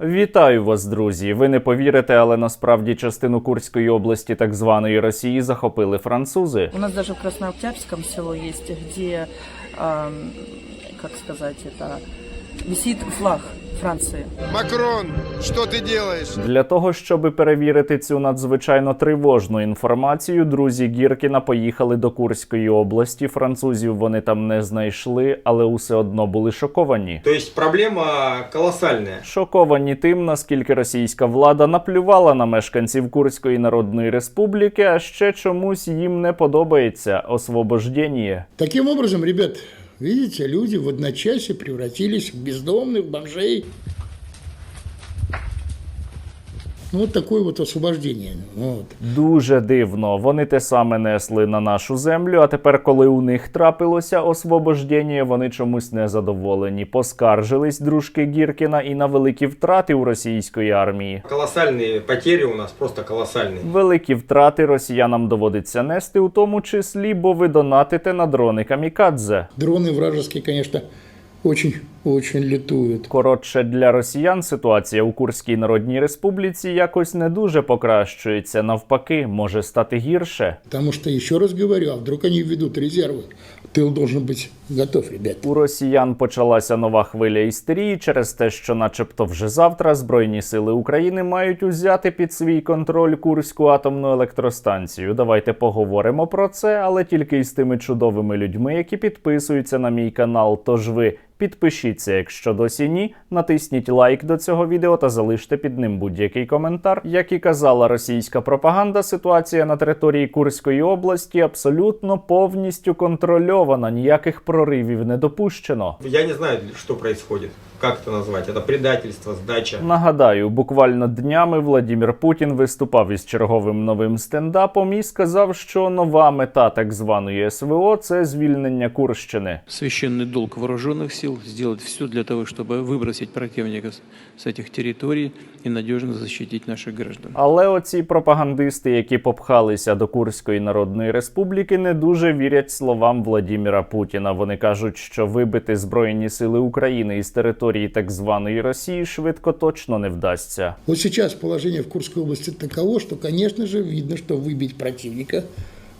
Вітаю вас, друзі! Ви не повірите, але насправді частину Курської області так званої Росії захопили французи. У нас даже в Краснооктябрському село є, де, як сказати, висить флаг Франции. Макрон, что ты делаешь? Для того, щоб перевірити цю надзвичайно тривожну інформацію, друзі Гіркіна поїхали до Курської області. Французів вони там не знайшли, але усе одно були шоковані. То есть проблема колоссальная. Шоковані тим, наскільки російська влада наплювала на мешканців Курської Народної Республіки, а ще чомусь їм не подобається освобождення. Таким образом, ребят, видите, люди в одночасье превратились в бездомных бомжей. Ну, вот такое вот освобождение. Вот. Дуже дивно. Вони те саме несли на нашу землю. А тепер, коли у них трапилося освобождення, вони чомусь незадоволені. Поскаржились дружки Гіркіна і на великі втрати у російської армії. Колоссальные потери у нас, просто колоссальные. Великі втрати росіянам доводиться нести, у тому числі, бо ви донатите на дрони камікадзе. Дроны вражеские, конечно, очень-очень летуют. Коротше, для росіян ситуація у Курській Народній Республіці якось не дуже покращується. Навпаки, може стати гірше. Потому что, еще раз говорю, а вдруг они введут резервы? Тыл должен быть готов, ребят. У росіян почалася нова хвиля істерії через те, що, начебто, вже завтра Збройні сили України мають узяти під свій контроль Курську атомну електростанцію. Давайте поговоримо про це, але тільки із тими чудовими людьми, які підписуються на мій канал. Тож ви підпишіться, якщо досі ні, натисніть лайк до цього відео та залиште під ним будь-який коментар. Як і казала російська пропаганда, ситуація на території Курської області абсолютно повністю контрольована. Ніяких проривів не допущено. Я не знаю, що происходит Как это назвать? Это предательство, сдача. Нагадаю, буквально днями Владімір Путін виступав із черговим новим стендапом і сказав, що нова мета так званої СВО це звільнення Курщини. священный долг вооруженных сил сделать все для того, чтобы выбросить противника с- с этих территорий и надежно защитить наших граждан. Але оці пропагандисти, які попхалися до Курської Народної Республіки, не дуже вірять словам Владіміра Путіна. Вони кажуть, що вибити збройні сили України із території так званої Росії швидко точно не вдасться. Вот сейчас положение в Курской области таково, что, конечно же, видно, что выбить противника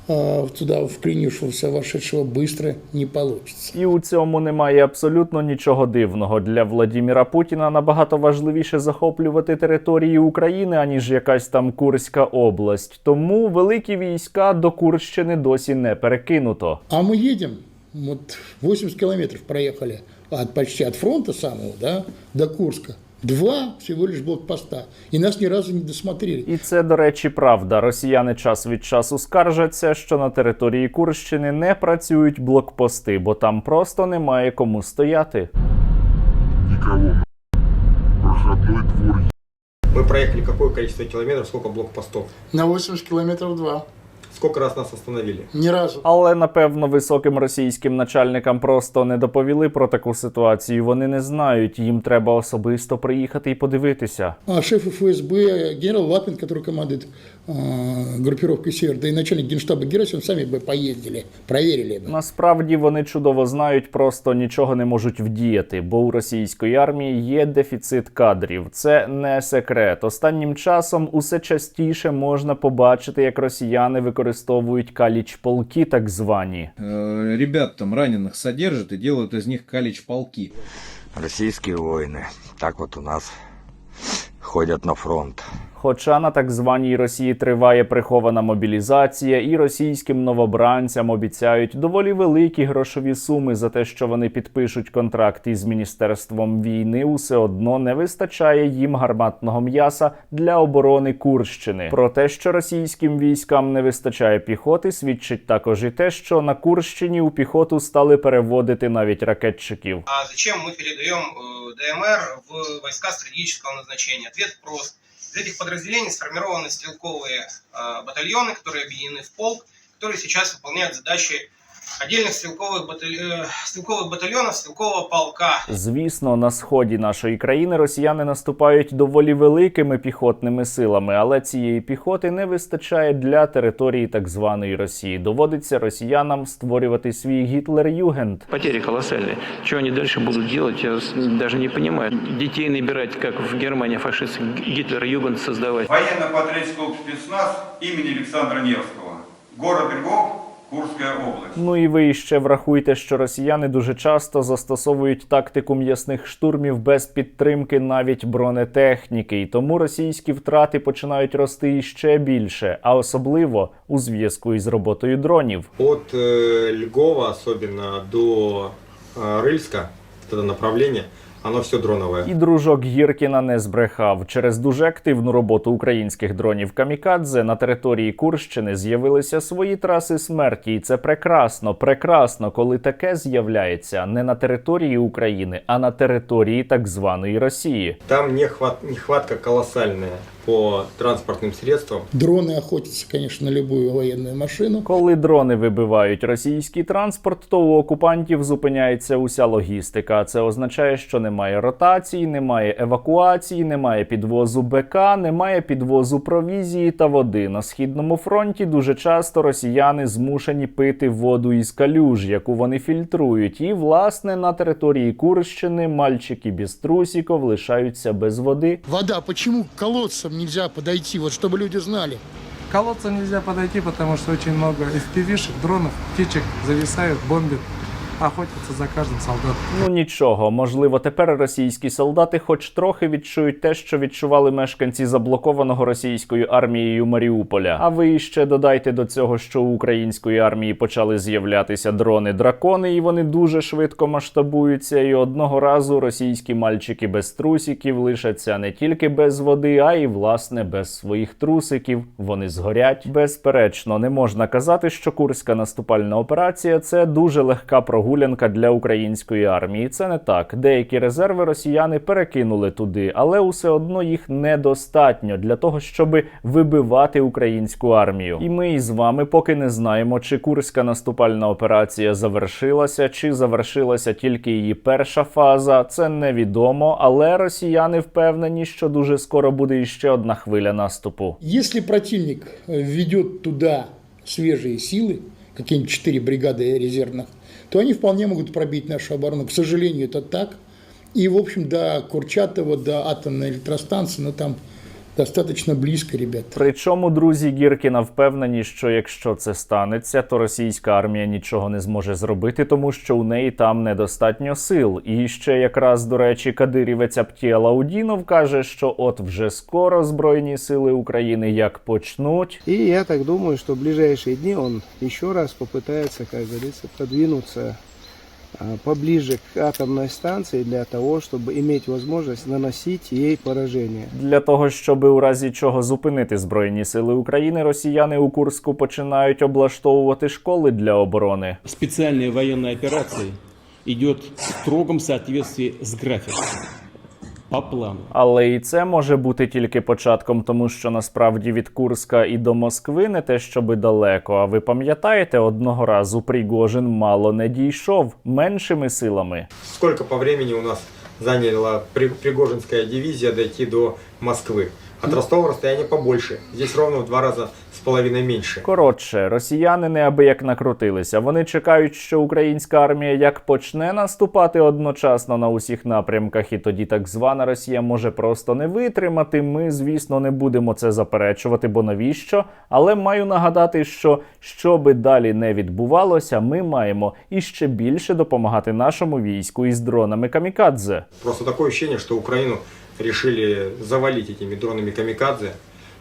а, туда вклинившегося, вошедшего быстро не получится. І у цьому немає абсолютно нічого дивного. Для Владіміра Путіна набагато важливіше захоплювати території України, аніж якась там Курська область. Тому великі війська до Курщини досі не перекинуто. А мы едем, вот 80 километров проехали от, почти от фронта самого, да, до Курска. Два всего лишь блокпоста. И нас ни разу не досмотрели. І це, до речі, правда. Росіяни час від часу скаржаться, що на території Курщини не працюють блокпости, бо там просто немає кому стояти. никого. Проходной двор Мы проехали какое количество километров, сколько блокпостов. На 80 километров два Сколько раз нас остановили. Ни разу. Але напевно високим російським начальникам просто не доповіли про таку ситуацію. Вони не знають. Їм треба особисто приїхати і подивитися. А шеф ФСБ генерал Лапин, который командует а, группировкой «Север», да и начальник генштаба Герасимов сами бы поездили, проверили бы. Насправді вони чудово знають, просто нічого не можуть вдіяти, бо у російської армії є дефіцит кадрів. Це не секрет. Останнім часом усе частіше можна побачити, як росіяни використовують використовують каліч-полки так звані. Ребят там ранених содержат і делают из них каліч-полки. Російські воїни так от у нас ходять на фронт. Хоча на так званій Росії триває прихована мобілізація, і російським новобранцям обіцяють доволі великі грошові суми за те, що вони підпишуть контракт із міністерством війни, усе одно не вистачає їм гарматного м'яса для оборони Курщини. Про те, що російським військам не вистачає піхоти, свідчить також і те, що на Курщині у піхоту стали переводити навіть ракетчиків. А зачем мы передаем э, ДМР в войска стратегического назначения? Ответ прост. Из этих подразделений сформированы стрелковые э, батальоны, которые объединены в полк, которые сейчас выполняют задачи отдельных стрелковых, баталь- э, стрелковых батальонов, стрелкового полка. Звісно, на сході нашої країни росіяни наступають доволі великими піхотними силами, але цієї піхоти не вистачає для території так званої Росії. Доводиться росіянам створювати свій Гітлер-Югенд. Потери колоссальные. Что они дальше будут делать, я с- даже не понимаю. Детей набирать, как в Германии фашисты Гитлер-Югенд создавать. Военно-патриотический клуб спецназ имени Александра Невского. Город Львов, Курская область. Ну і ви ще врахуйте, що росіяни дуже часто застосовують тактику м'ясних штурмів без підтримки навіть бронетехніки, і тому російські втрати починають рости іще більше, а особливо у зв'язку із роботою дронів. От э, Льгова особенно до э, Рыльска, вот это направление, оно все дронове. І дружок Гіркіна не збрехав. Через дуже активну роботу українських дронів Камікадзе на території Курщини з'явилися свої траси смерті, і це прекрасно, прекрасно, коли таке з'являється не на території України, а на території так званої Росії. Там нехват, нехватка колоссальная по транспортным средствам. Дроны охотятся, конечно, на любую военную машину. Коли дрони вибивають російський транспорт, то у окупантів зупиняється уся логістика. Це означає, що немає ротації, немає евакуації, немає підвозу БК, немає підвозу провізії та води. На східному фронті дуже часто росіяни змушені пити воду із калюж, яку вони фільтрують. І власне на території Курщини мальчики без трусіків лишаються без води. Вода, почему к колодцам нельзя подойти, вот чтобы люди знали? К колодцам нельзя подойти, потому что очень много FPV-шек, дронов, птичек зависают, бомбят, охотятся за каждым солдатом. Ну нічого, можливо, тепер російські солдати хоч трохи відчують те, що відчували мешканці заблокованого російською армією Маріуполя. А ви ще додайте до цього, що у української армії почали з'являтися дрони-дракони, і вони дуже швидко масштабуються. І одного разу російські мальчики без трусиків лишаться не тільки без води, а й власне без своїх трусиків. Вони згорять. Безперечно, не можна казати, що курська наступальна операція це дуже легка прогулянка для української армії. Це не так. Деякі резерви росіяни перекинули туди, але усе одно їх недостатньо для того, щоб вибивати українську армію. І ми із вами поки не знаємо, чи курська наступальна операція завершилася, чи завершилася тільки її перша фаза. Це невідомо, але росіяни впевнені, що дуже скоро буде іще одна хвиля наступу. Если противник э, введет туда свежие силы, какие-нибудь четыре бригады резервных, то они вполне могут пробить нашу оборону. К сожалению, это так. И, в общем, до Курчатова, до атомной электростанции, ну, там достаточно близко, ребята. Причому друзі Гіркіна впевнені, що якщо це станеться, то російська армія нічого не зможе зробити, тому що у неї там недостатньо сил. І ще якраз до речі, кадирівець Аптія Лаудінов каже, що от вже скоро збройні сили України як почнуть. И я так думаю, что в ближайшие дни он еще раз попытается, как говорится, продвинуться а, поближе к атомной станции для того, чтобы иметь возможность наносить ей поражение. Для того щоб у разі чого зупинити збройні сили України, росіяни у Курську починають облаштовувати школи для оборони. Спеціальні воєнні операції йдуть в строгом соответствии з графиком, Аплан. Але і це може бути тільки початком, тому що насправді від Курська і до Москви не те, щоби далеко. А ви пам'ятаєте, одного разу Пригожин мало не дійшов меншими силами. Скільки по времени у нас зайняла Пригожинська дивізія дійти до Москви? От Ростова розстояння побольше. Здесь ровно в два рази 2,5 менше. Коротше, росіяни неабияк накрутилися. Вони чекають, що українська армія як почне наступати одночасно на усіх напрямках, і тоді так звана Росія може просто не витримати. Ми, звісно, не будемо це заперечувати, бо навіщо? Але маю нагадати, що що би далі не відбувалося, ми маємо іще більше допомагати нашому війську із дронами камікадзе. Просто таке відчуття, що Україну вирішили завалити цими дронами камікадзе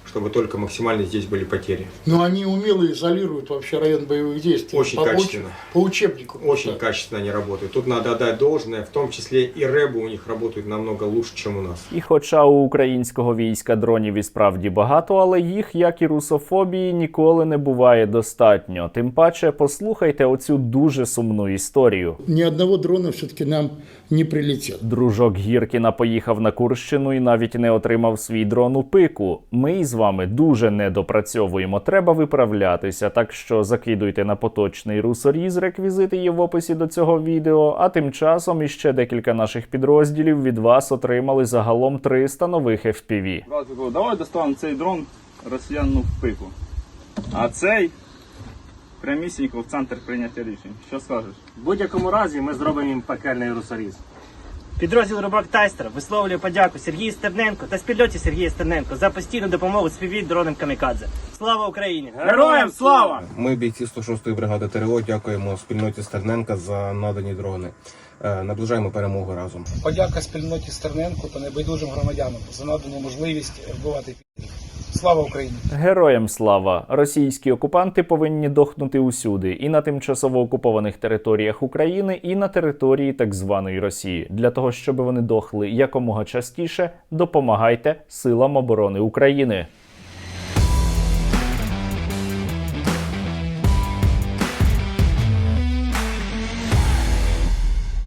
чтобы только максимально здесь были потери. Но они умело изолируют вообще район боевых действий. Очень по, уч- качественно. По учебнику. Очень Да. качественно они работают. Тут надо отдать должное, в том числе и рэбы у них работают намного лучше, чем у нас. І хоча у українського війська дронів і справді багато, але їх, як і русофобії, ніколи не буває достатньо. Тим паче, послухайте оцю дуже сумну історію. Ни одного дрона все-таки нам не прилетело. Дружок Гіркіна поїхав на Курщину і навіть не отримав свій дрон у пику. Ми із вами дуже недопрацьовуємо. Треба виправлятися. Так що закидуйте на поточний русоріз. Реквізити є в описі до цього відео. А тим часом іще декілька наших підрозділів від вас отримали загалом 300 нових FPV. Братику, давай доставимо цей дрон росіяну в пику. А цей прямісінько в центр прийняття рішень. Що скажеш? В будь-якому разі ми зробимо їм пекельний русоріз. Підрозділ Рубак Тайстер висловлює подяку Сергію Стерненко та спільноті Сергія Стерненко за постійну допомогу співвід дронам Камікадзе. Слава Україні! Героям слава! Ми, бійці 106-ї бригади ТРО, дякуємо спільноті Стерненка за надані дрони. Е, Наближаємо перемогу разом. Подяка спільноті Стерненко та небайдужим громадянам за надану можливість вбивати підлітків. Слава Україні! Героям слава! Російські окупанти повинні дохнути усюди, і на тимчасово окупованих територіях України, і на території так званої Росії. Для того щоб вони дохли якомога частіше, допомагайте силам оборони України.